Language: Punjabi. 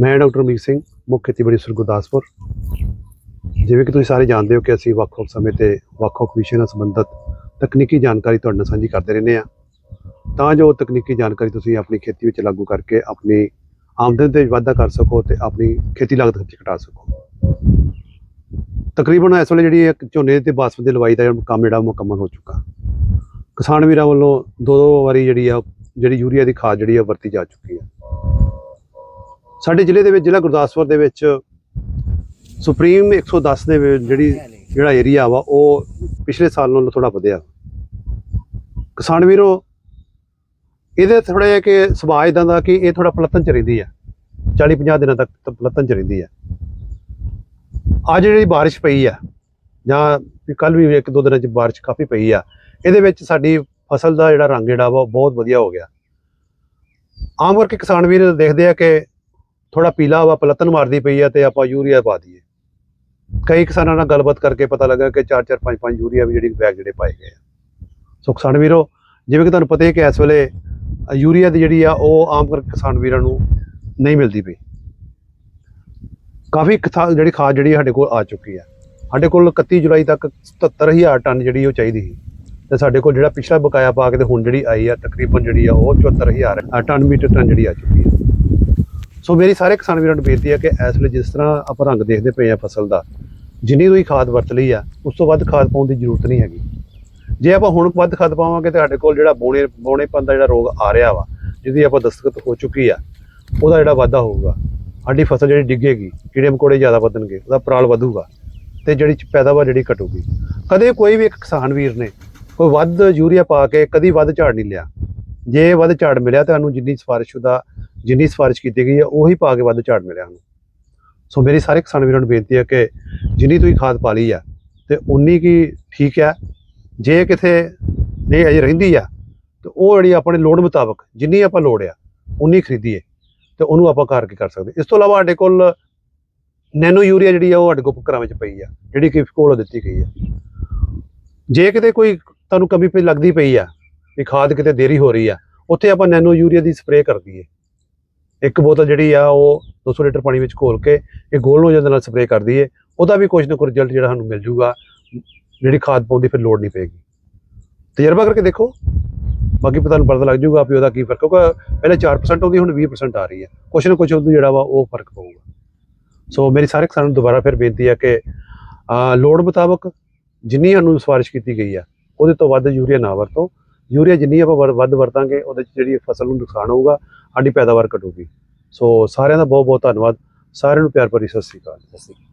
ਮੈਂ ਡਾਕਟਰ ਮੀਤ ਸਿੰਘ, ਮੁੱਖ ਖੇਤੀਬਾੜੀ ਅਫਸਰ ਗੁਰਦਾਸਪੁਰ। ਜਿਵੇਂ ਕਿ ਤੁਸੀਂ ਸਾਰੇ ਜਾਣਦੇ ਹੋ ਕਿ ਅਸੀਂ ਵੱਖ-ਵੱਖ ਸਮੇਂ ਤੇ ਵੱਖ-ਵੱਖ ਵਿਸ਼ੇ ਨਾਲ ਸੰਬੰਧਿਤ ਤਕਨੀਕੀ ਜਾਣਕਾਰੀ ਤੁਹਾਡੇ ਨਾਲ ਸਾਂਝੀ ਕਰਦੇ ਰਹਿੰਦੇ ਆ ਤਾਂ ਜੋ ਤਕਨੀਕੀ ਜਾਣਕਾਰੀ ਤੁਸੀਂ ਆਪਣੀ ਖੇਤੀ ਵਿੱਚ ਲਾਗੂ ਕਰਕੇ ਆਪਣੀ ਆਮਦਨ ਤੇ ਵਾਧਾ ਕਰ ਸਕੋ ਤੇ ਆਪਣੀ ਖੇਤੀ ਲਾਗਤ ਵਿੱਚ ਘਟਾ ਸਕੋ। ਤਕਰੀਬਨ ਇਸ ਵੇਲੇ ਜਿਹੜੀ ਇੱਕ ਝੋਨੇ ਤੇ ਬਾਸਮਤੀ ਦੀ ਲਵਾਈ ਦਾ ਕੰਮ ਜਿਹੜਾ ਉਹ ਮੁਕੰਮਲ ਹੋ ਚੁੱਕਾ। ਕਿਸਾਨ ਵੀਰਾਂ ਵੱਲੋਂ ਦੋ ਦੋ ਵਾਰੀ ਜਿਹੜੀ ਆ, ਜਿਹੜੀ ਯੂਰੀਆ ਦੀ ਖਾਦ ਜਿਹੜੀ ਆ, ਵਰਤੀ ਜਾ ਚੁੱਕੀ ਹੈ ਸਾਡੇ ਜ਼ਿਲ੍ਹੇ ਦੇ ਵਿੱਚ, ਜ਼ਿਲ੍ਹਾ ਗੁਰਦਾਸਪੁਰ ਦੇ ਵਿੱਚ ਸੁਪਰੀਮ 110 ਦੇ ਜਿਹੜੀ, ਜਿਹੜਾ ਏਰੀਆ ਵਾ, ਉਹ ਪਿਛਲੇ ਸਾਲ ਨਾਲੋਂ ਥੋੜਾ ਵਧਿਆ। ਕਿਸਾਨ ਵੀਰੋ, ਇਹਦੇ ਥੋੜਾ ਜਿਹਾ ਕਿ ਸੁਭਾਅ ਇਦਾਂ ਦਾ ਕਿ ਇਹ ਥੋੜਾ ਪਲਤਨ ਚ ਰਹਿੰਦੀ ਆ। 40 50 ਦਿਨਾਂ ਤੱਕ ਤਾਂ ਪਲਤਨ ਚ ਰਹਿੰਦੀ ਆ। ਅੱਜ ਜਿਹੜੀ ਬਾਰਿਸ਼ ਪਈ ਆ, ਜਾਂ ਕੱਲ ਵੀ ਇੱਕ ਦੋ ਦਿਨਾਂ ਚ ਬਾਰਿਸ਼ ਕਾਫੀ ਪਈ ਆ, ਇਹਦੇ ਵਿੱਚ ਸਾਡੀ ਫਸਲ ਦਾ ਜਿਹੜਾ ਰੰਗ ਜਿਹੜਾ ਵਾ, ਉਹ ਬਹੁਤ ਵਧੀਆ ਹੋ ਗਿਆ। ਆਮ ਕਰਕੇ ਕਿਸਾਨ ਵੀਰ ਦੇਖਦੇ ਆ ਕਿ ਥੋੜਾ ਪੀਲਾ ਵਾ ਪਲਤਨ ਮਾਰਦੀ ਪਈ ਆ ਤੇ ਆਪਾਂ ਯੂਰੀਆ ਪਾ ਦਈਏ। ਕਈ ਕਿਸਾਨਾਂ ਨਾਲ ਗੱਲਬਾਤ ਕਰਕੇ ਪਤਾ ਲੱਗਾ ਕਿ 4-4 5-5 ਯੂਰੀਆ ਵੀ ਜਿਹੜੀ ਬੈਗ ਜਿਹੜੇ ਪਾਏ ਗਏ ਆ। ਸੋ ਕਿਸਾਨ ਵੀਰੋ ਜਿਵੇਂ ਕਿ ਤੁਹਾਨੂੰ ਪਤਾ ਹੈ ਕਿ ਇਸ ਵੇਲੇ ਯੂਰੀਆ ਦੀ ਜਿਹੜੀ ਆ ਉਹ ਆਮ ਕਰਕੇ ਕਿਸਾਨ ਵੀਰਾਂ ਨੂੰ ਨਹੀਂ ਮਿਲਦੀ ਪਈ। ਕਾਫੀ ਕਿਸਾ- ਜਿਹੜੀ ਖਾਦ ਜਿਹੜੀ ਸਾਡੇ ਕੋਲ ਆ ਚੁੱਕੀ ਆ। ਸਾਡੇ ਕੋਲ 31 ਜੁਲਾਈ ਤੱਕ 77000 ਟਨ ਜਿਹੜੀ ਉਹ ਚਾਹੀਦੀ ਸੀ। ਤੇ ਸਾਡੇ ਕੋਲ ਜਿਹੜਾ ਪਿਛਲਾ ਬਕਾਇਆ ਪਾ ਕੇ ਤੇ ਹੁਣ ਜਿਹੜੀ ਆਈ ਆ ਤਕਰੀਬਨ ਜਿਹੜੀ ਆ ਉਹ 74000 ਅ, ਟਨ ਮੀਟਰ ਟਨ ਜਿਹੜੀ ਆ ਚੁੱਕੀ ਆ। ਸੋ ਮੇਰੀ ਸਾਰੇ ਕਿਸਾਨ ਵੀਰਾਂ ਨੂੰ ਬੇਨਤੀ ਹੈ ਕਿ ਇਸ ਵੇਲੇ ਜਿਸ ਤਰ੍ਹਾਂ ਆਪਾਂ ਰੰਗ ਦੇਖਦੇ ਪਏ ਆ ਫਸਲ ਦਾ, ਜਿੰਨੀ ਤੁਸੀਂ ਖਾਦ ਵਰਤ ਲਈ ਆ, ਉਸ ਤੋਂ ਵੱਧ ਖਾਦ ਪਾਉਣ ਦੀ ਜ਼ਰੂਰਤ ਨਹੀਂ ਹੈਗੀ। ਜੇ ਆਪਾਂ ਹੁਣ ਵੱਧ ਖਾਦ ਪਾਵਾਂਗੇ ਤੇ ਸਾਡੇ ਕੋਲ ਜਿਹੜਾ ਬੋਣੇ, ਬੋਣੇਪਨ ਦਾ ਜਿਹੜਾ ਰੋਗ ਆ ਰਿਹਾ ਵਾ, ਜਿਹਦੀ ਆਪਾਂ ਦਸਤਖਤ ਹੋ ਚੁੱਕੀ ਆ, ਉਹਦਾ ਜਿਹੜਾ ਵਾਧਾ ਹੋਊਗਾ, ਸਾਡੀ ਫਸਲ ਜਿਹੜੀ ਡਿੱਗੇਗੀ, ਕੀੜੇ ਮਕੌੜੇ ਜ਼ਿਆਦਾ ਵਧਣਗੇ, ਉਹਦਾ ਪਰਾਲ ਵਧੂਗਾ ਤੇ ਜਿਹੜੀ ਪੈਦਾਵਾਰ ਜਿਹੜੀ ਘਟੂਗੀ। ਕਦੇ ਕੋਈ ਵੀ ਇੱਕ ਕਿਸਾਨ ਵੀਰ ਨੇ ਕੋਈ ਵੱਧ ਯੂਰੀਆ ਪਾ ਕੇ ਕਦੀ ਵੱਧ ਝਾੜ ਨਹੀਂ ਲਿਆ। ਜੇ ਵੱਧ ਝਾੜ ਮਿਲਿਆ ਤੁਹਾਨੂੰ ਜਿੰਨੀ ਸਿਫਾਰਿਸ਼ ਦਾ ਜਿੰਨੀ ਸਿਫਾਰਿਸ਼ ਕੀਤੀ ਗਈ ਹੈ, ਉਹੀ ਪਾ ਕੇ ਵੱਧ ਝਾੜ ਮਿਲਿਆ ਸਾਨੂੰ। ਸੋ ਮੇਰੀ ਸਾਰੇ ਕਿਸਾਨ ਵੀਰਾਂ ਨੂੰ ਬੇਨਤੀ ਹੈ ਕਿ ਜਿੰਨੀ ਤੁਸੀਂ ਖਾਦ ਪਾ ਲਈ ਆ ਤੇ ਉਨੀ ਕੀ ਠੀਕ ਆ ਜੇ ਕਿਥੇ ਨਹੀਂ ਅਜੇ ਰਹਿੰਦੀ ਆ ਤੇ ਉਹ ਜਿਹੜੀ ਆਪਣੇ ਲੋੜ ਮੁਤਾਬਕ ਜਿੰਨੀ ਆਪਾਂ ਲੋੜ ਆ, ਉਨੀ ਖਰੀਦੀਏ ਤੇ ਉਹਨੂੰ ਆਪਾਂ ਘਰ ਕੇ ਕਰ ਸਕਦੇ। ਇਸ ਤੋਂ ਇਲਾਵਾ ਸਾਡੇ ਕੋਲ ਨੈਨੋ ਯੂਰੀਆ ਜਿਹੜੀ ਆ, ਉਹ ਸਾਡੇ ਕੋਲ ਘਰਾਂ ਵਿੱਚ ਪਈ ਆ, ਜਿਹੜੀ ਕਿ ਕੋਲ ਦਿੱਤੀ ਗਈ ਆ। ਜੇ ਕਿਤੇ ਕੋਈ ਤੁਹਾਨੂੰ ਕਮੀ ਪਈ, ਲੱਗਦੀ ਪਈ ਆ ਵੀ ਖਾਦ ਕਿਤੇ ਦੇਰੀ ਹੋ ਰਹੀ ਆ, ਉੱਥੇ ਆਪਾਂ ਨੈਨੋ ਯੂਰੀਆ ਦੀ ਸਪਰੇਅ ਕਰ ਦਈਏ। ਇੱਕ ਬੋਤਲ ਜਿਹੜੀ ਆ ਉਹ 200 ਲੀਟਰ ਪਾਣੀ ਵਿੱਚ ਘੋਲ ਕੇ ਇਹ ਗੋਲ ਹੋ ਦੇ ਨਾਲ ਸਪਰੇਅ ਕਰ ਦਈਏ, ਉਹਦਾ ਵੀ ਕੁਝ ਨਾ ਕੁਝ ਰਿਜ਼ਲਟ ਜਿਹੜਾ ਸਾਨੂੰ ਮਿਲ ਜੂਗਾ। ਜਿਹੜੀ ਖਾਦ ਪਾਉਣ ਦੀ ਫਿਰ ਲੋੜ ਨਹੀਂ ਪਏਗੀ। ਤਜਰਬਾ ਕਰਕੇ ਦੇਖੋ। ਬਾਕੀ ਪਤਾ ਨੂੰ ਪਤਾ ਲੱਗ ਜੂਗਾ ਵੀ ਉਹਦਾ ਕੀ ਫ਼ਰਕ ਕਿਉਂਕਿ ਪਹਿਲੇ 4% ਆਉਂਦੀ, ਹੁਣ 20% ਆ ਰਹੀ ਹੈ। ਕੁਛ ਨਾ ਕੁਛ ਉਹਨੂੰ ਜਿਹੜਾ ਵਾ ਉਹ ਫ਼ਰਕ ਪਊਗਾ। ਸੋ ਮੇਰੀ ਸਾਰੇ ਕਿਸਾਨਾਂ ਨੂੰ ਦੁਬਾਰਾ ਫਿਰ ਬੇਨਤੀ ਹੈ ਕਿ ਲੋੜ ਮੁਤਾਬਕ ਜਿੰਨੀ ਸਾਨੂੰ ਸਿਫਾਰਿਸ਼ ਕੀਤੀ ਗਈ ਆ, ਉਹਦੇ ਤੋਂ ਵੱਧ ਯੂਰੀਆ ਨਾ ਵਰਤੋ। ਯੂਰੀਆ ਜਿੰਨੀ ਆਪਾਂ ਵਰ- ਵੱਧ ਵਰਤਾਂਗੇ, ਉਹਦੇ 'ਚ ਜਿਹੜੀ ਫਸਲ ਨੂੰ ਨੁਕਸਾਨ ਹੋਊਗਾ, ਸਾਡੀ ਪੈਦਾਵਾਰ ਘਟੂਗੀ। ਸੋ ਸਾਰਿਆਂ ਦਾ ਬਹੁਤ ਬਹੁਤ ਧੰਨਵਾਦ। ਸਾਰਿਆਂ ਨੂੰ ਪਿਆਰ ਭਰੀ ਸਤਿ ਸ਼੍ਰੀ ਅਕਾਲ। ਸਤਿ ਸ੍ਰੀ ਅਕਾਲ।